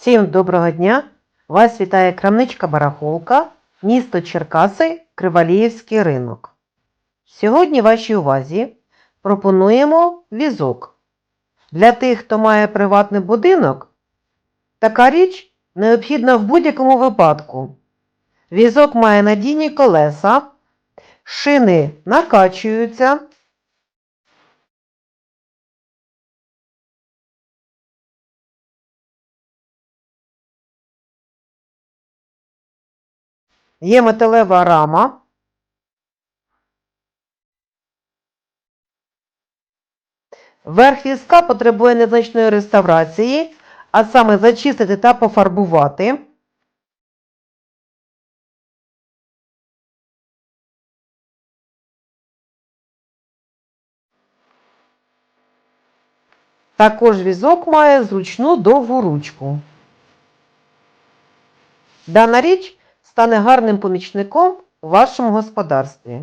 Всім доброго дня! Вас вітає крамничка Барахолка, місто Черкаси, Криваліївський ринок. Сьогодні вашій увазі пропонуємо візок. Для тих, хто має приватний будинок, така річ необхідна в будь-якому випадку. Візок має надійні колеса, шини накачуються. Є металева рама. Верх візка потребує незначної реставрації, а саме зачистити та пофарбувати. Також візок має зручну довгу ручку. Дана річ стане гарним помічником у вашому господарстві.